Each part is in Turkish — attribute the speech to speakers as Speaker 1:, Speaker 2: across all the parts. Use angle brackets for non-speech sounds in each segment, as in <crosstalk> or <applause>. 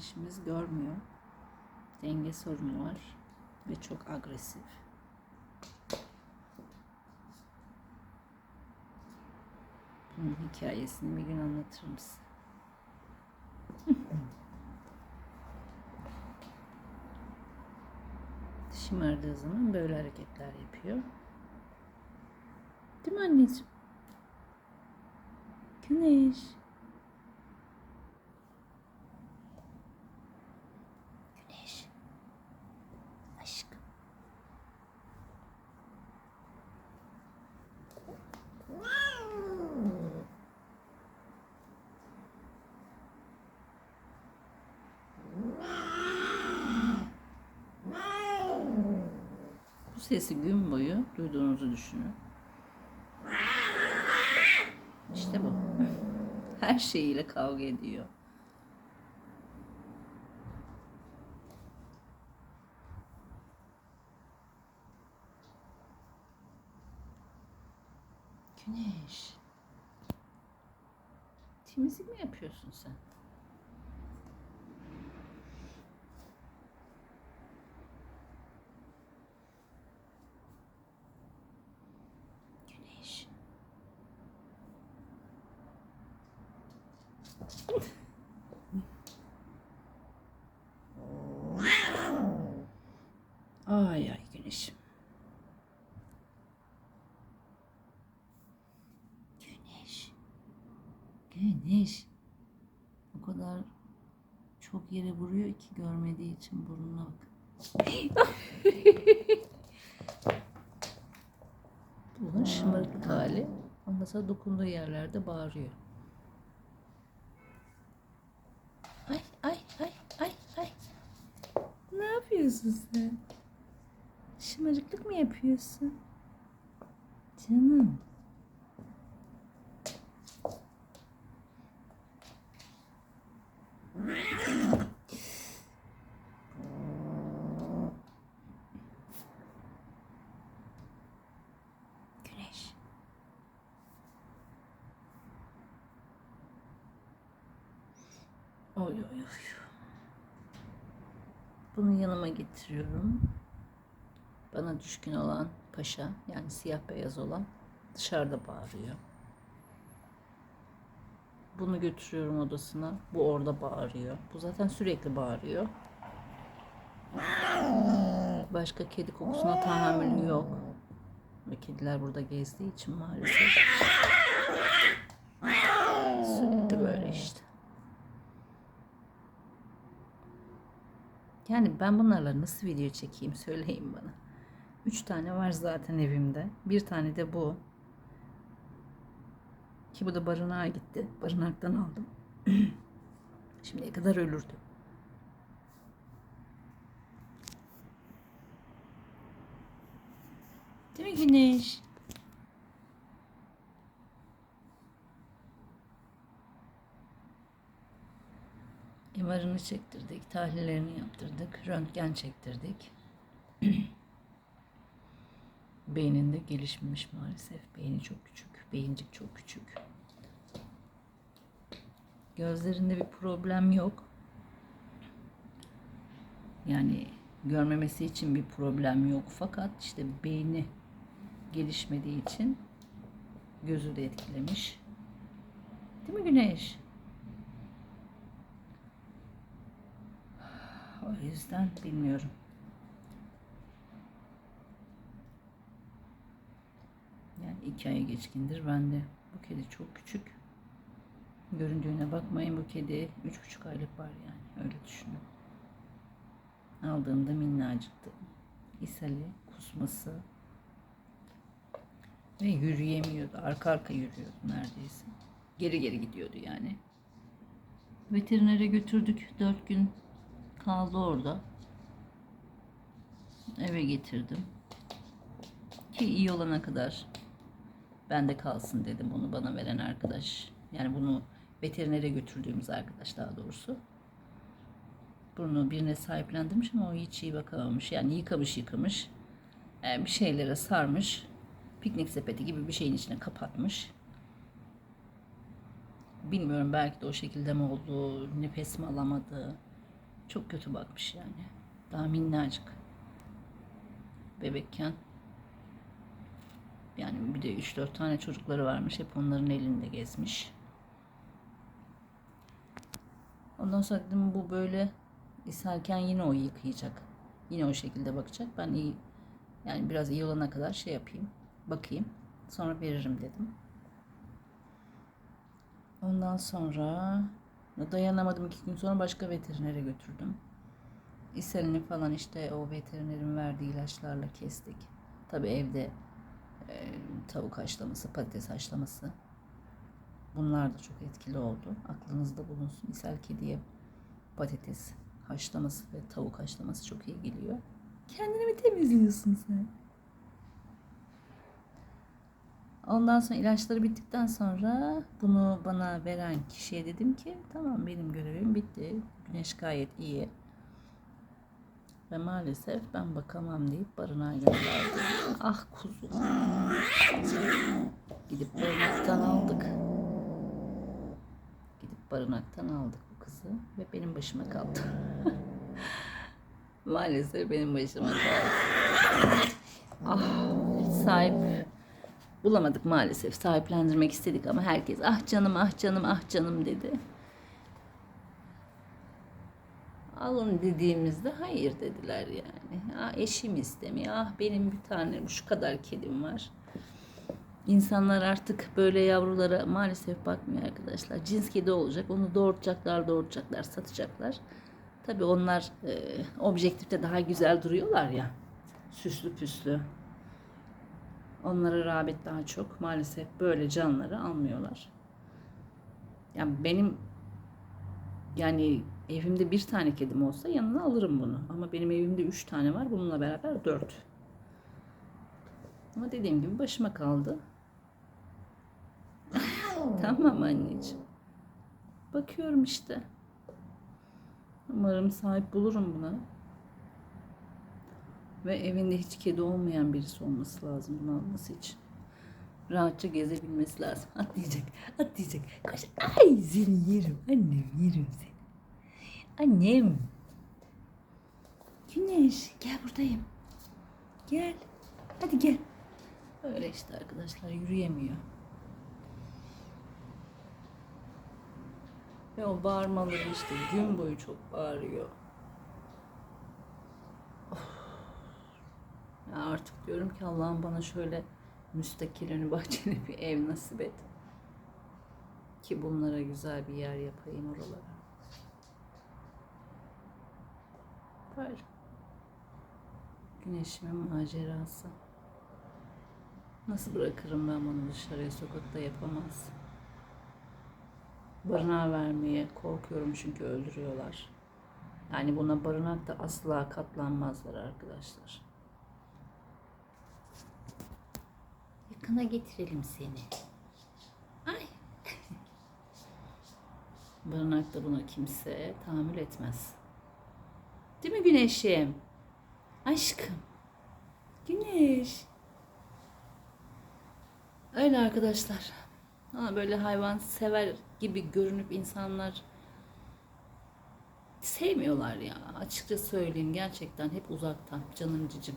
Speaker 1: gelişimiz görmüyor. Denge sorunu var ve çok agresif. Bunun hikayesini bir gün anlatırım size. <laughs> Şımardığı zaman böyle hareketler yapıyor. Değil mi anneciğim? Güneş. Güneş. Aşkım. Bu sesi gün boyu duyduğunuzu düşünün. İşte bu. <laughs> Her şeyiyle kavga ediyor. Güneş. Temizlik mi yapıyorsun sen? Güneş. Ay ay güneşim. Güneş. Güneş. O kadar çok yere vuruyor ki görmediği için burnuna bak. <laughs> Bunun şımarıklık hali. Ama mesela dokunduğu yerlerde bağırıyor. Ay ay ay ay ay. Ne yapıyorsun sen? Şımarıklık mı yapıyorsun? Canım. Güneş. Oy oy oy. Bunu yanıma getiriyorum. Bana düşkün olan paşa yani siyah beyaz olan dışarıda bağırıyor. Bunu götürüyorum odasına. Bu orada bağırıyor. Bu zaten sürekli bağırıyor. Başka kedi kokusuna tahammülü yok. Ve kediler burada gezdiği için maalesef. Sürekli böyle işte. Yani ben bunlarla nasıl video çekeyim söyleyin bana. Üç tane var zaten evimde. Bir tane de bu. Ki bu da barınağa gitti. Barınaktan aldım. <clears throat> Şimdiye kadar ölürdü. Değil mi Güneş? MR'ını çektirdik, tahlillerini yaptırdık, röntgen çektirdik. <clears throat> Beyninde gelişmemiş maalesef. Beyni çok küçük, beyincik çok küçük. Gözlerinde bir problem yok. Yani görmemesi için bir problem yok fakat işte beyni gelişmediği için gözü de etkilemiş. Değil mi Güneş? O yüzden bilmiyorum. Yani iki aya geçkindir. Ben de bu kedi çok küçük. Göründüğüne bakmayın bu kedi üç buçuk aylık var yani. Öyle düşünün. Aldığımda minnacıktı. İshali, kusması ve yürüyemiyordu. Arka arka yürüyordu neredeyse. Geri geri gidiyordu yani. Veterinere götürdük. Dört gün kaldı orada. Eve getirdim. Ki iyi olana kadar bende kalsın dedim bunu bana veren arkadaş. Yani bunu veterinere götürdüğümüz arkadaş daha doğrusu. Bunu birine sahiplendirmiş ama o hiç iyi bakamamış. Yani yıkamış yıkamış. Ee, bir şeylere sarmış. Piknik sepeti gibi bir şeyin içine kapatmış. Bilmiyorum belki de o şekilde mi oldu, nefes mi alamadı. Çok kötü bakmış yani. Daha minnacık. Bebekken. Yani bir de 3-4 tane çocukları varmış. Hep onların elinde gezmiş. Ondan sonra dedim bu böyle ishalken yine o yıkayacak. Yine o şekilde bakacak. Ben iyi yani biraz iyi olana kadar şey yapayım. Bakayım. Sonra veririm dedim. Ondan sonra dayanamadım iki gün sonra başka veterinere götürdüm. İshalini falan işte o veterinerin verdiği ilaçlarla kestik. Tabi evde e, tavuk haşlaması, patates haşlaması. Bunlar da çok etkili oldu. Aklınızda bulunsun. İshal kediye patates haşlaması ve tavuk haşlaması çok iyi geliyor. Kendini mi temizliyorsun sen? Ondan sonra ilaçları bittikten sonra bunu bana veren kişiye dedim ki tamam benim görevim bitti. Güneş gayet iyi. Ve maalesef ben bakamam deyip barınağa gönderdi. Ah kuzum. Gidip barınaktan aldık. Gidip barınaktan aldık bu kızı ve benim başıma kaldı. <laughs> maalesef benim başıma kaldı. Ah sahip bulamadık maalesef. Sahiplendirmek istedik ama herkes ah canım ah canım ah canım dedi. Alın dediğimizde hayır dediler yani. Ah eşim istemiyor. Ah benim bir tane şu kadar kedim var. İnsanlar artık böyle yavrulara maalesef bakmıyor arkadaşlar. Cins kedi olacak. Onu doğuracaklar, doğuracaklar, satacaklar. Tabii onlar e, objektifte daha güzel duruyorlar ya. Süslü püslü. Onlara rağbet daha çok. Maalesef böyle canları almıyorlar. Yani benim yani evimde bir tane kedim olsa yanına alırım bunu. Ama benim evimde üç tane var. Bununla beraber dört. Ama dediğim gibi başıma kaldı. <laughs> tamam anneciğim. Bakıyorum işte. Umarım sahip bulurum buna. Ve evinde hiç kedi olmayan birisi olması lazım bunu alması için. Rahatça gezebilmesi lazım. Atlayacak, atlayacak. Koş. Ay seni yerim. Annem yerim seni. Annem. Güneş gel buradayım. Gel. Hadi gel. Öyle işte arkadaşlar yürüyemiyor. Ve o bağırmaları işte gün boyu çok bağırıyor. Ya artık diyorum ki Allah'ım bana şöyle müstakil önü bahçeli bir ev nasip et. Ki bunlara güzel bir yer yapayım oralara. Böyle. Güneşimin macerası. Nasıl bırakırım ben bunu dışarıya sokakta yapamaz. Barınağa vermeye korkuyorum çünkü öldürüyorlar. Yani buna barınakta asla katlanmazlar arkadaşlar. Yakına getirelim seni. Ay. Barınakta buna kimse tahammül etmez. Değil mi güneşim? Aşkım. Güneş. Öyle arkadaşlar. Ama böyle hayvan sever gibi görünüp insanlar sevmiyorlar ya. Açıkça söyleyeyim gerçekten hep uzaktan canım cicim.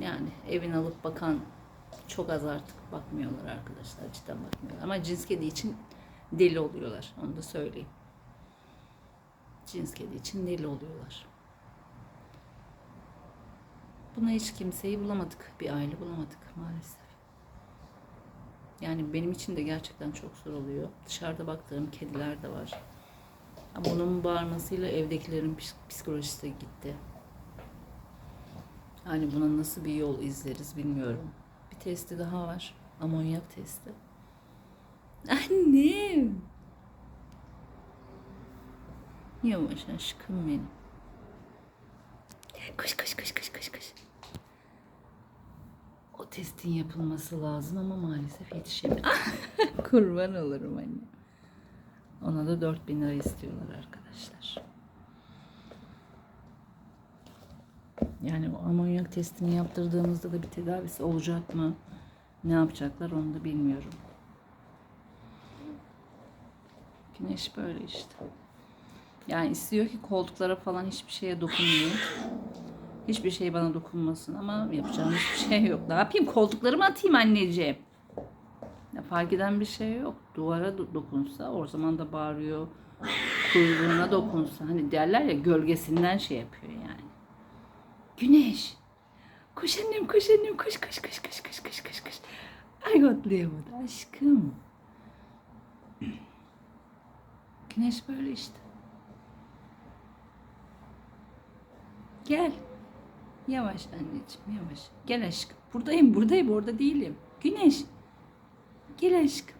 Speaker 1: Yani evin alıp bakan çok az artık bakmıyorlar arkadaşlar. Cidden bakmıyorlar. Ama cins kedi için deli oluyorlar. Onu da söyleyeyim. Cins kedi için deli oluyorlar. Buna hiç kimseyi bulamadık. Bir aile bulamadık maalesef. Yani benim için de gerçekten çok zor oluyor. Dışarıda baktığım kediler de var. Ama onun bağırmasıyla evdekilerin psikolojisi de gitti. Yani buna nasıl bir yol izleriz bilmiyorum. Bir testi daha var. Amonyak testi. Annem. Yavaş aşkım benim. Koş koş koş koş koş koş. O testin yapılması lazım ama maalesef yetişemiyor. <laughs> Kurban olurum anne. Ona da 4000 lira istiyorlar arkadaşlar. Yani o amonyak testini yaptırdığımızda da bir tedavisi olacak mı? Ne yapacaklar onu da bilmiyorum. Güneş böyle işte. Yani istiyor ki koltuklara falan hiçbir şeye dokunmayayım. Hiçbir şey bana dokunmasın ama yapacağım hiçbir şey yok. Ne yapayım? Koltukları mı atayım anneciğim? Ya fark eden bir şey yok. Duvara do- dokunsa o zaman da bağırıyor. Kuyruğuna dokunsa. Hani derler ya gölgesinden şey yapıyor yani. Güneş. Koş annem koş annem koş koş koş koş koş koş koş koş. Ay atlayamadı aşkım. Güneş böyle işte. Gel. Yavaş anneciğim yavaş. Gel aşkım. Buradayım buradayım orada değilim. Güneş. Gel aşkım.